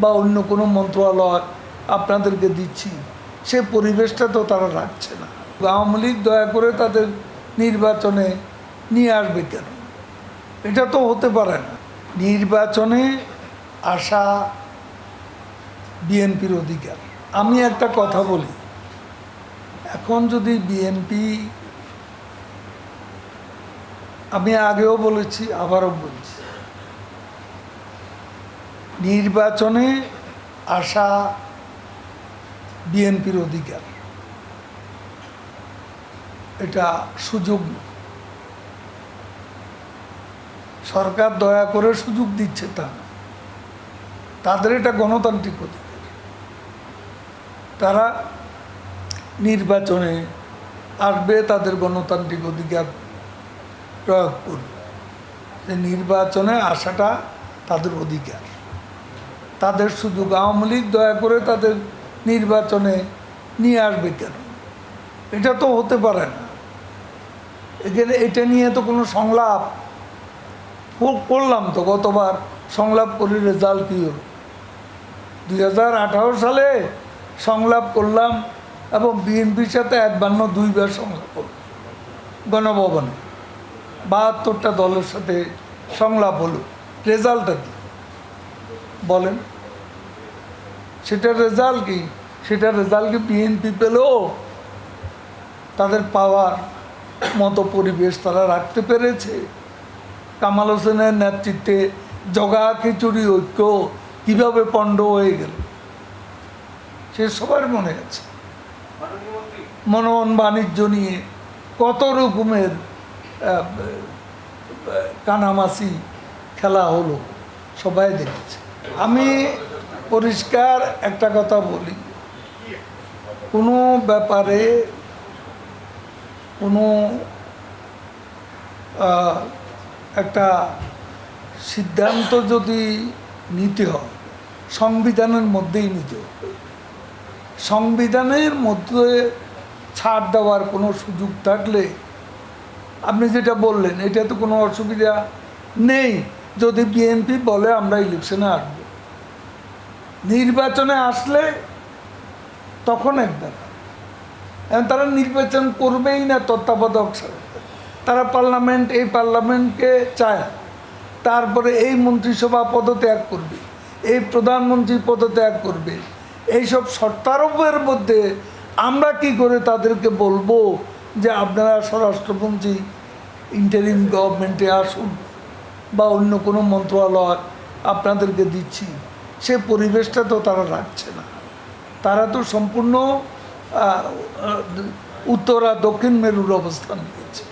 বা অন্য কোনো মন্ত্রণালয় আপনাদেরকে দিচ্ছি, সে পরিবেশটা তো তারা রাখছে না। আওয়ামী লীগ দয়া করে তাদের নির্বাচনে নিয়ে আসবে কেন? এটা তো হতে পারে না। নির্বাচনে আসা বিএনপির অধিকার। আমি একটা কথা বলি, এখন যদি বিএনপি, আমি আগেও বলেছি, আবারও বলছি নির্বাচনে আসা বিএনপির অধিকার। এটা সুযোগ সরকার দয়া করে সুযোগ দিচ্ছে তা তাদের এটা গণতান্ত্রিক অধিকার। তারা নির্বাচনে আসবে, তাদের গণতান্ত্রিক অধিকার প্রয়োগ করবে। নির্বাচনে আসাটা তাদের অধিকার। তাদের সুযোগ আওয়ামী লীগ দয়া করে তাদের নির্বাচনে নিয়ে আসবে কেন? এটা তো হতে পারে না। এখানে এটা নিয়ে তো কোনো সংলাপ করলাম তো গতবার সংলাপ করি রেজাল্ট কী হলো? দুই সালে সংলাপ করলাম এবং বিএনপির সাথে একবান্ন দুইবার সংলাপ করলাম। গণভবনে বাহাত্তরটা দলের সাথে সংলাপ হলো। রেজাল্টটা কি? বলেন, সেটার রেজাল্ট কি? সেটার রেজাল্ট কি বিএনপি পেলেও তাদের পাওয়ার মতো পরিবেশ তারা রাখতে পেরেছে। কামাল হোসেনের নেতৃত্বে জগা খিচুড়ি ঐক্য কীভাবে পণ্ড হয়ে গেল? সে সবার মনে আছে। মনন বাণিজ্য নিয়ে কত রকমের কানামাসি খেলা হলো, সবাই দেখেছে। আমি পরিষ্কার একটা কথা বলি। কোনো ব্যাপারে কোনো একটা সিদ্ধান্ত যদি নিতে হয়, সংবিধানের মধ্যেই নিতে সংবিধানের মধ্যে ছাড় দেওয়ার কোনো সুযোগ থাকলে, আপনি যেটা বললেন, এটা তো কোনো অসুবিধা নেই। যদি বিএনপি বলে, আমরা ইলেকশনে আসব। নির্বাচনে আসলে তখন এক ব্যাপার। তারা নির্বাচন করবেই না তত্ত্বাবধায়ক সরকার। তারা পার্লামেন্ট, এই পার্লামেন্টকে চায় তারপরে এই মন্ত্রিসভা পদত্যাগ করবে, এই প্রধানমন্ত্রী পদত্যাগ করবে। এইসব শর্তারোপের মধ্যে আমরা কি করে তাদেরকে বলব যে আপনারা স্বরাষ্ট্রমন্ত্রী ইন্টারিম গভর্নমেন্টে আসুন বা অন্য কোনো মন্ত্রণালয় আপনাদেরকে দিচ্ছি। সে পরিবেশটা তো তারা রাখছে না। তারা তো সম্পূর্ণ উত্তর দক্ষিণ মেরুর অবস্থান নিয়েছে।